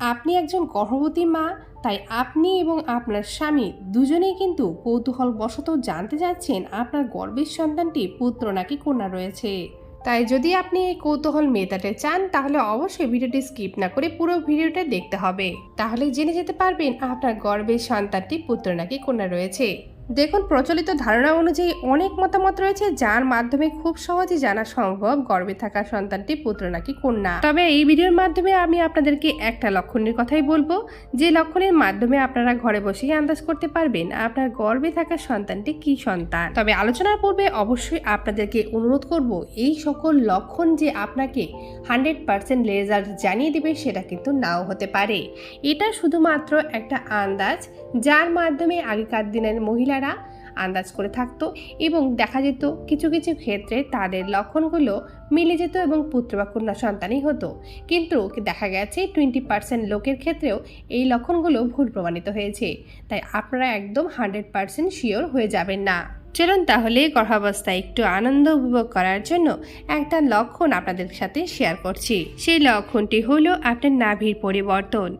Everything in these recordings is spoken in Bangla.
আপনি একজন গর্ভবতী মা, তাই আপনি এবং আপনার স্বামী দুজনেই কিন্তু কৌতূহল বশত জানতে চাচ্ছেন আপনার গর্ভের সন্তানটি পুত্র নাকি কন্যা রয়েছে। তাই যদি আপনি এই কৌতূহল মেটাতে চান, তাহলে অবশ্যই ভিডিওটি স্কিপ না করে পুরো ভিডিওটা দেখতে হবে। তাহলে জেনে যেতে পারবেন আপনার গর্ভের সন্তানটি পুত্র নাকি কন্যা রয়েছে। দেখুন, প্রচলিত ধারণা অনুযায়ী অনেক মতামত রয়েছে, যার মাধ্যমে খুব সহজে জানা সম্ভব গর্বে থাকা সন্তানটি পুত্র নাকি কন্যা। তবে এই ভিডিওর মাধ্যমে আমি আপনাদেরকে একটা লক্ষণের কথাই বলব, যে লক্ষণের মাধ্যমে আপনারা ঘরে বসেই আন্দাজ করতে পারবেন আপনার গর্বে থাকা সন্তানটি কি সন্তান। তবে আলোচনার পূর্বে অবশ্যই আপনাদেরকে অনুরোধ করব, এই সকল লক্ষণ যে আপনাকে হান্ড্রেড পার্সেন্ট রেজাল্ট জানিয়ে দেবে, সেটা কিন্তু নাও হতে পারে। এটা শুধুমাত্র একটা আন্দাজ, যার মাধ্যমে আগেকার দিনের মহিলারা আন্দাজ করে থাকতো এবং দেখা যেত কিছু কিছু ক্ষেত্রে তাদের লক্ষণগুলো মিলে যেত এবং পুত্র বা কন্যা সন্তানই হতো। কিন্তু দেখা গেছে টোয়েন্টি পার্সেন্ট লোকের ক্ষেত্রেও এই লক্ষণগুলো ভুল প্রমাণিত হয়েছে। তাই আপনারা একদম হান্ড্রেড পার্সেন্ট শিওর হয়ে যাবেন না। চলুন তাহলে গর্ভাবস্থায় একটু আনন্দ উপভোগ করার জন্য একটা লক্ষণ আপনাদের সাথে শেয়ার করছি। সেই লক্ষণটি হলো আপনার নাভির পরিবর্তন।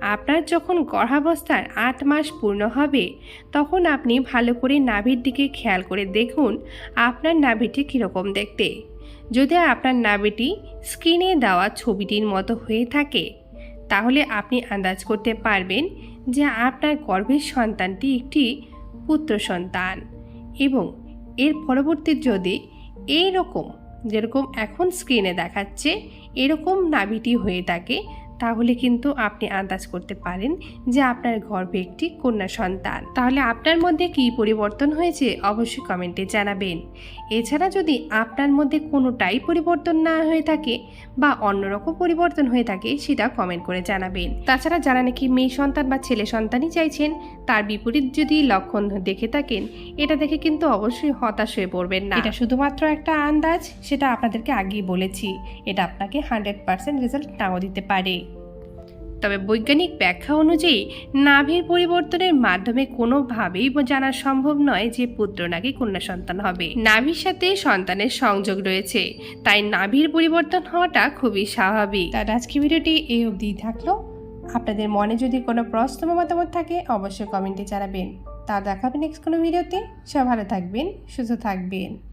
আপনার যখন গর্ভাবস্থার আট মাস পূর্ণ হবে, তখন আপনি ভালো করে নাভির দিকে খেয়াল করে দেখুন আপনার নাভিটি কীরকম দেখতে। যদি আপনার নাভিটি স্ক্রিনে দেওয়া ছবিটির মতো হয়ে থাকে, তাহলে আপনি আন্দাজ করতে পারবেন যে আপনার গর্ভের সন্তানটি একটি পুত্র সন্তান। এবং এর পরবর্তী যদি এই রকম যেরকম এখন স্ক্রিনে দেখাচ্ছে এরকম নাভিটি হয়ে থাকে তাহলে কিন্তু আপনি আন্দাজ করতে পারেন যে আপনার গর্ভে একটি কন্যা সন্তান। তাহলে আপনার মধ্যে কী পরিবর্তন হয়েছে অবশ্যই কমেন্টে জানাবেন। এছাড়া যদি আপনার মধ্যে কোনোটাই পরিবর্তন না হয়ে থাকে বা অন্যরকম পরিবর্তন হয়ে থাকে সেটা কমেন্ট করে জানাবেন। তাছাড়া যারা নাকি মেয়ে সন্তান বা ছেলে সন্তানই চাইছেন, তার বিপরীত যদি লক্ষণ দেখে থাকেন, এটা দেখে কিন্তু অবশ্যই হতাশ হয়ে পড়বেন না। এটা শুধুমাত্র একটা আন্দাজ, সেটা আপনাদেরকে আগেই বলেছি। এটা আপনাকে হান্ড্রেড পার্সেন্ট রেজাল্ট নাও দিতে পারে। তবে বৈজ্ঞানিক ব্যাখ্যা অনুযায়ী, নাভির পরিবর্তনের মাধ্যমে কোনোভাবেই জানা সম্ভব নয় যে পুত্র নাকি কন্যা সন্তান হবে। নাভির সাথে সন্তানের সংযোগ রয়েছে, তাই নাভির পরিবর্তন হওয়াটা খুবই স্বাভাবিক। তার আজকে ভিডিওটি এই অবধি থাকল। আপনাদের মনে যদি কোনো প্রশ্ন বা মতামত থাকে, অবশ্যই কমেন্টে জানাবেন। তা দেখাবেন নেক্সট কোনো ভিডিওতে। সব ভালো থাকবেন, সুস্থ থাকবেন।